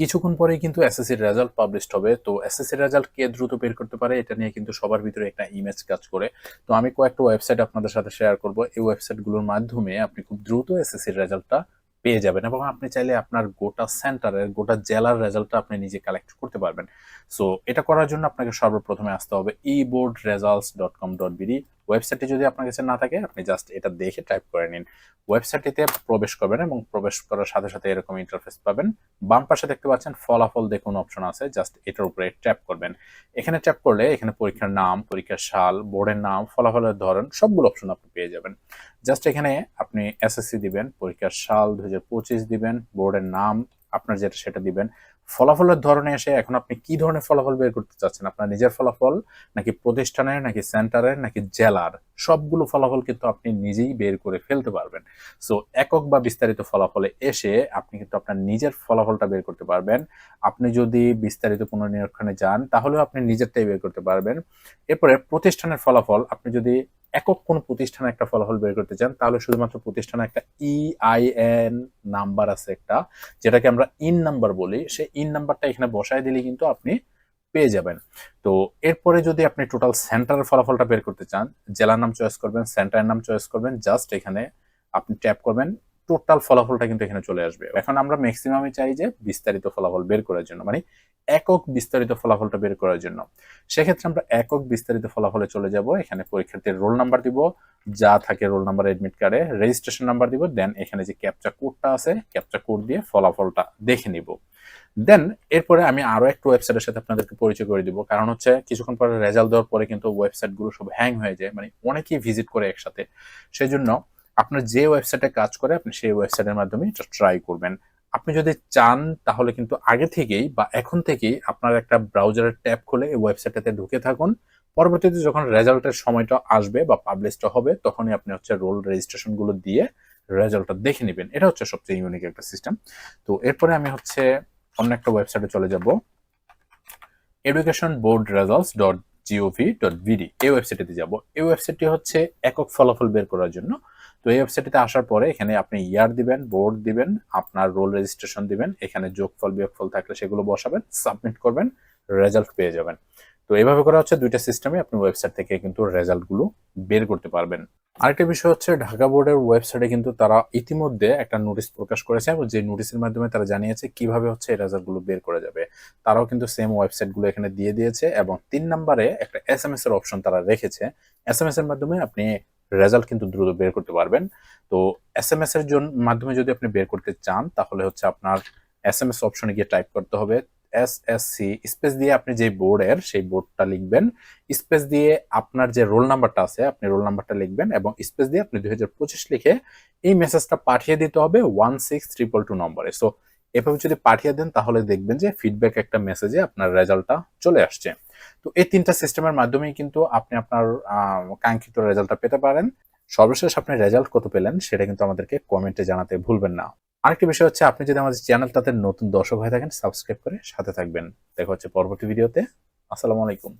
কিছুক্ষণ পরেই কিন্তু এসএসসির রেজাল্ট পাবলিশড হবে। তো এসএসসির রেজাল্ট কে দ্রুত বের করতে পারে, এটা নিয়ে কিন্তু সবার ভিতরে একটা ইমেজ কাজ করে। তো আমি কয়েকটা ওয়েবসাইট আপনাদের সাথে শেয়ার করব। এই ওয়েবসাইটগুলোর মাধ্যমে আপনি খুব দ্রুত এসএসসির রেজাল্টটা পেয়ে যাবেন এবং আপনি চাইলে আপনার গোটা সেন্টারের গোটা জেলার রেজাল্টটা আপনি নিজে কালেক্ট করতে পারবেন। সো এটা করার জন্য আপনাকে সর্বপ্রথমে আসতে হবে E board results dot com dot BD ওয়েবসাইটটি যদি আপনার কাছে না থাকে, আপনি জাস্ট এটা দেখে টাইপ করে নিন। ওয়েবসাইটটিতে প্রবেশ করবেন এবং প্রবেশ করার সাথে সাথে এরকম ইন্টারফেস পাবেন। বাম পাশে দেখতে পাচ্ছেন, ফলাফল দেখুন অপশন আছে জাস্ট এটার উপরে ট্যাপ করবেন। এখানে ট্যাপ করলে এখানে পরীক্ষার নাম, পরীক্ষার সাল, বোর্ডের নাম, ফলাফলের ধরন, সবগুলো অপশন আপনি পেয়ে যাবেন। জাস্ট এখানে আপনি এসএসসি দিবেন, পরীক্ষার সাল দুই হাজার পঁচিশ দিবেন, বোর্ডের নাম, আপনার যেটা সেটা দিবেন। ফলাফলের ধরনে এসে এখন আপনি কি ধরনের ফলাফল বের করতে চাচ্ছেন? আপনার নিজের ফলাফল, নাকি প্রতিষ্ঠানের, নাকি সেন্টারের, নাকি জেলার? সবগুলো ফলাফল কিন্তু আপনি নিজেই বের করে ফেলতে পারবেন। সো একক বা বিস্তারিত ফলাফলে এসে আপনি কিন্তু আপনার নিজের ফলাফলটা বের করতে পারবেন। আপনি যদি বিস্তারিত পুনর্নিরীক্ষণে যান, তাহলেও আপনি নিজেরটাই বের করতে পারবেন। এরপরে প্রতিষ্ঠানের ফলাফল, আপনি যদি একক কোন প্রতিষ্ঠানে একটা ফলাফল বের করতে চান, তাহলে শুধুমাত্র প্রতিষ্ঠানে একটা E ইআইএন নাম্বার আছে একটা, যেটাকে আমরা ইন নাম্বার বলি। সেই ইন নাম্বারটা এখানে বসায় দিলে কিন্তু আপনি পেয়ে যাবেন। তো এরপরে যদি আপনি টোটাল সেন্টারের ফলাফলটা বের করতে চান, জেলার নাম চয়েস করবেন সেন্টারের নাম চয়েস করবেন জাস্ট এখানে আপনি ট্যাপ করবেন টোটাল ফলাফলটা কিন্তু এখানে চলে আসবে। এখন আমরা ম্যাক্সিমামই চাই যে বিস্তারিত ফলাফল বের করার জন্য মানে একক বিস্তারিত ফলাফলটা বের করার জন্য। সেক্ষেত্রে আমরা একক বিস্তারিত ফলাফলে চলে যাব। এখানে পরীক্ষার্থীর রোল নাম্বার দিব, যা থাকে রোল নাম্বার এডমিট কার্ডে রেজিস্ট্রেশন নাম্বার দিব দেন এখানে যে ক্যাপচা কোডটা আছে ক্যাপচা কোড দিয়ে ফলাফলটা দেখে নিব। দেন এরপরে আমি আরও একটা ওয়েবসাইটের সাথে আপনাদেরকে পরিচয় করে দিব, কারণ হচ্ছে কিছুক্ষণ পরে রেজাল্ট দেওয়ার পরে কিন্তু ওয়েবসাইটগুলো সব হ্যাং হয়ে যায় মানে অনেকেই ভিজিট করে একসাথে। সেই জন্য আপনার যে ওয়েবসাইটে কাজ করে, আপনি সেই ওয়েবসাইটের মাধ্যমে এটা ট্রাই করবেন। আপনি যদি চান, তাহলে কিন্তু আগে থেকেই বা এখন থেকেই আপনার একটা ব্রাউজারের ট্যাব খুলে এই ওয়েবসাইটটাতে ঢুকে থাকুন। পরবর্তীতে যখন রেজাল্টের সময়টা আসবে বা পাবলিশটা হবে, তখনই আপনি হচ্ছে রোল রেজিস্ট্রেশনগুলো দিয়ে রেজাল্টটা দেখে নেবেন। এটা হচ্ছে সবচেয়ে ইউনিক একটা সিস্টেম তো এরপরে আমি হচ্ছে অন্য একটা ওয়েবসাইটে চলে যাব। Education board results dot G O V dot BD এই ওয়েবসাইটে যাব এই ওয়েবসাইটটি হচ্ছে একক ফলাফল বের করার জন্য তো এই ওয়েবসাইটে আসার পরে এখানে আপনি ইয়ার দিবেন বোর্ড দিবেন, আপনার রোল রেজিস্ট্রেশন দিবেন, এখানে যোগফল, বিয়োগফল থাকলে সেগুলো বসাবেন সাবমিট করবেন রেজাল্ট পেয়ে যাবেন। তো এইভাবে করা হচ্ছে দুইটা সিস্টেমে আপনি ওয়েবসাইট থেকে কিন্তু রেজাল্টগুলো বের করতে পারবেন। আরেকটা বিষয় হচ্ছে ঢাকা বোর্ডের ওয়েবসাইটে কিন্তু তারা ইতিমধ্যে একটা নোটিশ প্রকাশ করেছে এবং যে নোটিশের মাধ্যমে তারা জানিয়েছে কীভাবে হচ্ছে এই রেজাল্টগুলো বের করা যাবে। তারাও কিন্তু সেম ওয়েবসাইটগুলো এখানে দিয়ে দিয়েছে এবং তিন নম্বরে একটা এস এম এর অপশন তারা রেখেছে। এস এম এস এর মাধ্যমে আপনি রেজাল্ট কিন্তু দ্রুত বের করতে পারবেন। তো এস এম এস এর জন্য মাধ্যমে যদি আপনি বের করতে চান, তাহলে হচ্ছে আপনার এস এম এস অপশনে গিয়ে টাইপ করতে হবে এস এস সি স্পেস দিয়ে আপনি যে বোর্ডের সেই বোর্ডটা লিখবেন। স্পেস দিয়ে আপনার যে রোল নাম্বারটা আছে, আপনি রোল নাম্বারটা লিখবেন এবং স্পেস দিয়ে আপনি দুই হাজার পঁচিশ লিখে এই মেসেজটা পাঠিয়ে দিতে হবে ওয়ান সিক্স ট্রিপল টু নম্বরে সো এভাবে যদি পাঠিয়ে দেন, তাহলে দেখবেন যে ফিডব্যাক একটা মেসেজে আপনার রেজাল্টটা চলে আসছে। তো এই তিনটা সিস্টেমের মাধ্যমেই কিন্তু আপনি আপনার কাঙ্ক্ষিত রেজাল্টটা পেতে পারেন। সর্বশেষ আপনি রেজাল্ট কত পেলেন, সেটা কিন্তু আমাদেরকে কমেন্টে জানাতে ভুলবেন না। আরেকটি বিষয় হচ্ছে, আপনি যদি আমাদের চ্যানেলটাতে নতুন দর্শক হয়ে থাকেন সাবস্ক্রাইব করে সাথে থাকবেন। দেখা হচ্ছে পরবর্তী ভিডিওতে আসসালামু আলাইকুম।